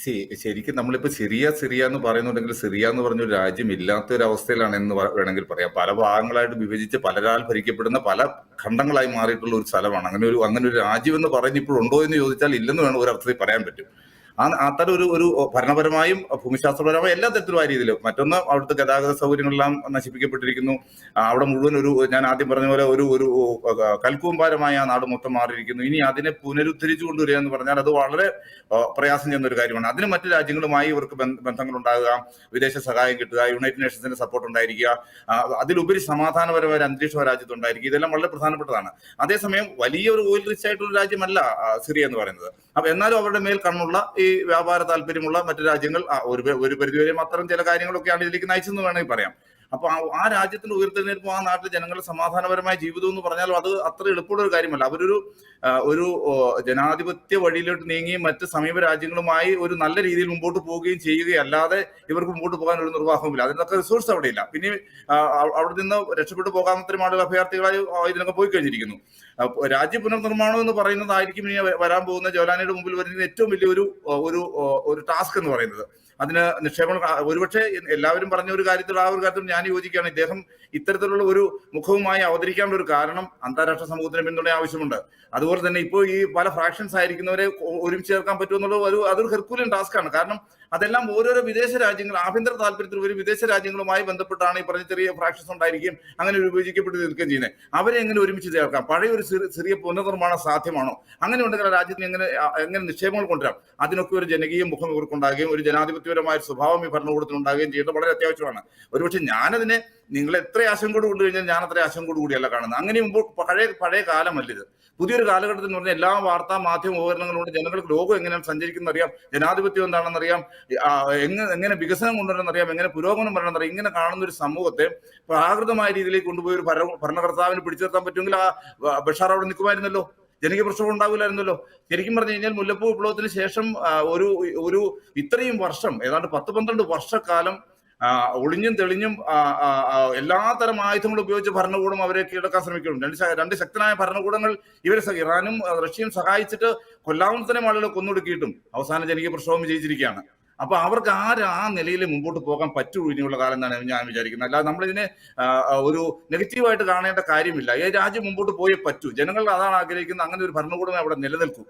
ശരി ശരിക്കും നമ്മളിപ്പോ സിറിയ സിറിയ എന്ന് പറയുന്നുണ്ടെങ്കിൽ സിറിയ എന്ന് പറഞ്ഞ ഒരു രാജ്യം ഇല്ലാത്ത ഒരു അവസ്ഥയിലാണ് എന്ന് വേണമെങ്കിൽ പറയാം. പല ഭാഗങ്ങളായിട്ട് വിഭജിച്ച് പലരാൽ ഭരിക്കപ്പെടുന്ന പല ഖണ്ഡങ്ങളായി മാറിയിട്ടുള്ള ഒരു സ്ഥലമാണ്. അങ്ങനെ ഒരു അങ്ങനെ ഒരു രാജ്യം എന്ന് പറഞ്ഞ് ഇപ്പോഴുണ്ടോ എന്ന് ചോദിച്ചാൽ ഇല്ലെന്ന് വേണം ഒരു അർത്ഥത്തിൽ പറയാൻ പറ്റും. ആ അത്തരം ഒരു ഒരു ഭരണപരമായും ഭൂമിശാസ്ത്രപരമായും എല്ലാ തരത്തിലുമായ രീതിയിലും. മറ്റൊന്ന് അവിടുത്തെ ഗതാഗത സൗകര്യങ്ങളെല്ലാം നശിപ്പിക്കപ്പെട്ടിരിക്കുന്നു. അവിടെ മുഴുവൻ ഒരു ഞാൻ ആദ്യം പറഞ്ഞ പോലെ ഒരു ഒരു കൽക്കൂമ്പാരമായ ആ നാട് മൊത്തം മാറിയിരിക്കുന്നു. ഇനി അതിനെ പുനരുദ്ധരിച്ചു കൊണ്ടുവരിക എന്ന് പറഞ്ഞാൽ അത് വളരെ പ്രയാസം ചെയ്യുന്ന ഒരു കാര്യമാണ്. അതിന് മറ്റു രാജ്യങ്ങളുമായി ഇവർക്ക് ബന്ധങ്ങൾ ഉണ്ടാകുക വിദേശ സഹായം കിട്ടുക യുണൈറ്റഡ് നേഷൻസിന്റെ സപ്പോർട്ട് ഉണ്ടായിരിക്കുക അതിലുപരി സമാധാനപരമായ ഒരു അന്തരീക്ഷം രാജ്യത്ത് ഉണ്ടായിരിക്കുക ഇതെല്ലാം വളരെ പ്രധാനപ്പെട്ടതാണ്. അതേസമയം വലിയൊരു ഓയിൽ റിച്ച് ആയിട്ടുള്ള രാജ്യമല്ല സിറിയ എന്ന് പറയുന്നത്. അപ്പൊ എന്നാലും അവരുടെ മേൽ കണ്ണുള്ള ഈ വ്യാപാര താല്പര്യമുള്ള മറ്റു രാജ്യങ്ങൾ ഒരു ഒരു പരിധിവരെ മാത്രം ചില കാര്യങ്ങളൊക്കെയാണ് ഇതിലേക്ക് നയിച്ചെന്ന് വേണമെങ്കിൽ പറയാം. അപ്പൊ ആ- രാജ്യത്തിൽ ഉയർത്തെഴുന്നേൽപ്പ് ആ നാട്ടിലെ ജനങ്ങളുടെ സമാധാനപരമായ ജീവിതം എന്ന് പറഞ്ഞാൽ അത് അത്ര എളുപ്പമുള്ള ഒരു കാര്യമല്ല. അവരൊരു ഒരു ജനാധിപത്യ വഴിയിലോട്ട് നീങ്ങുകയും മറ്റ് സമീപ രാജ്യങ്ങളുമായി ഒരു നല്ല രീതിയിൽ മുമ്പോട്ട് പോവുകയും ചെയ്യുകയല്ലാതെ ഇവർക്ക് മുമ്പോട്ട് പോകാൻ ഒരു നിർവാഹവുമില്ല. അതിനൊക്കെ റിസോഴ്സ് അവിടെയില്ല. പിന്നെ അവിടെ നിന്ന് രക്ഷപ്പെട്ടു പോകാൻ ഇത്രയും ആളുകൾ അഭയാർത്ഥികളായി ഇതിനൊക്കെ പോയി കഴിഞ്ഞിരിക്കുന്നു. രാജ്യ പുനർനിർമ്മാണം എന്ന് പറയുന്നതായിരിക്കും ഇനി വരാൻ പോകുന്ന ജോലാനയുടെ മുമ്പിൽ വരുന്ന ഏറ്റവും വലിയൊരു ഒരു ഒരു ടാസ്ക് എന്ന് പറയുന്നത്. അതിന് നിക്ഷേപങ്ങൾ ഒരുപക്ഷെ എല്ലാവരും പറഞ്ഞ ഒരു കാര്യത്തിൽ ആ ഒരു കാര്യത്തിൽ ഞാൻ യോജിക്കുകയാണ്. ഇദ്ദേഹം ഇത്തരത്തിലുള്ള ഒരു മുഖവുമായി അവതരിക്കാനുള്ള ഒരു കാരണം അന്താരാഷ്ട്ര സമൂഹത്തിന് പിന്തുണ ആവശ്യമുണ്ട്. അതുപോലെ തന്നെ ഇപ്പോൾ ഈ പല ഫ്രാക്ഷൻസ് ആയിരിക്കുന്നവരെ ഒരുമിച്ച് ചേർക്കാൻ പറ്റുമെന്നുള്ള ഒരു അതൊരു ഹെർക്കൂലിയൻ ടാസ്ക് ആണ്. കാരണം അതെല്ലാം ഓരോരോ വിദേശ രാജ്യങ്ങൾ ആഭ്യന്തര താല്പര്യത്തിൽ ഒരു വിദേശ രാജ്യങ്ങളുമായി ബന്ധപ്പെട്ടാണ് ഈ പറഞ്ഞ ചെറിയ ഫ്രാക്ഷൻസ് ഉണ്ടായിരിക്കും അങ്ങനെ വിഭജിക്കപ്പെട്ട് നിൽക്കുകയും ചെയ്യുന്നത്. അവരെ എങ്ങനെ ഒരുമിച്ച് ചേർക്കാം? പഴയ ഒരു ചെറിയ- പുനർനിർമ്മാണം സാധ്യമാണോ? അങ്ങനെ ഉണ്ടെങ്കിൽ രാജ്യത്തിന് എങ്ങനെ എങ്ങനെ നിക്ഷേപങ്ങൾ കൊണ്ടുവരാം? അതിനൊക്കെ ഒരു ജനകീയ മുഖം ഇവർക്കുണ്ടാകുകയും ഒരു ജനാധിപത്യപരമായ സ്വഭാവം ഈ ഭരണകൂടത്തിൽ ഉണ്ടാകുകയും ചെയ്യേണ്ടത് വളരെ അത്യാവശ്യമാണ്. ഒരുപക്ഷെ ഞാനതിനെ നിങ്ങൾ എത്ര ആശങ്കയോട് കൊണ്ടു കഴിഞ്ഞാൽ ഞാൻ അത്ര ആശങ്കയോട് കൂടിയല്ല കാണുന്നത്. അങ്ങനെ മുമ്പ് പഴയ പഴയ കാലമല്ല ഇത്? പുതിയൊരു കാലഘട്ടത്തിൽ എന്ന് പറഞ്ഞാൽ എല്ലാ വാർത്താ മാധ്യമ ഉപകരണങ്ങളോട് ജനങ്ങൾക്ക് ലോകം എങ്ങനെയാണ് സഞ്ചരിക്കുന്ന അറിയാം ജനാധിപത്യം എന്താണെന്ന് അറിയാം എങ്ങനെ എങ്ങനെ വികസനം കൊണ്ടുവരണം അറിയാം എങ്ങനെ പുരോഗമനം വരണം അറിയാം ഇങ്ങനെ കാണുന്ന ഒരു സമൂഹത്തെ പ്രാകൃതമായ രീതിയിലേക്ക് കൊണ്ടുപോയി ഒരു ഭരണ ഭരണകർത്താവിന് പിടിച്ചു നിർത്താൻ പറ്റുമെങ്കിൽ ആ ബഷാർ അവിടെ നിൽക്കുമായിരുന്നല്ലോ? ജനകീയ പ്രശ്നം ഉണ്ടാവില്ലായിരുന്നല്ലോ? ശരിക്കും പറഞ്ഞു കഴിഞ്ഞാൽ മുല്ലപ്പൂ വിപ്ലവത്തിന് ശേഷം ഒരു ഒരു ഇത്രയും വർഷം ഏതാണ്ട് പത്ത് പന്ത്രണ്ട് വർഷക്കാലം ഒളിഞ്ഞും തെളിഞ്ഞും എല്ലാത്തരം ആയുധങ്ങളും ഉപയോഗിച്ച് ഭരണകൂടം അവരെ കീഴടക്കാൻ ശ്രമിക്കുന്നു രണ്ട് രണ്ട് ശക്തനായ ഭരണകൂടങ്ങൾ ഇവരെ ഇറാനും റഷ്യയും സഹായിച്ചിട്ട് കൊല്ലാവുന്നതിനും ആളുകളെ കൊന്നൊടുക്കിയിട്ടും അവസാന ജനകീയ പ്രക്ഷോഭം വിജയിച്ചിരിക്കുകയാണ്. അപ്പൊ അവർക്ക് ആര് ആ നിലയിൽ മുമ്പോട്ട് പോകാൻ പറ്റുള്ളൂ ഇനിയുള്ള കാലം എന്നാണ് ഞാൻ വിചാരിക്കുന്നത്. അല്ലാതെ നമ്മളിതിനെ ഒരു നെഗറ്റീവായിട്ട് കാണേണ്ട കാര്യമില്ല. ഈ രാജ്യം മുമ്പോട്ട് പോയേ പറ്റൂ. ജനങ്ങൾ അതാണ് ആഗ്രഹിക്കുന്നത്. അങ്ങനെ ഒരു ഭരണകൂടമേ അവിടെ നിലനിൽക്കൂ.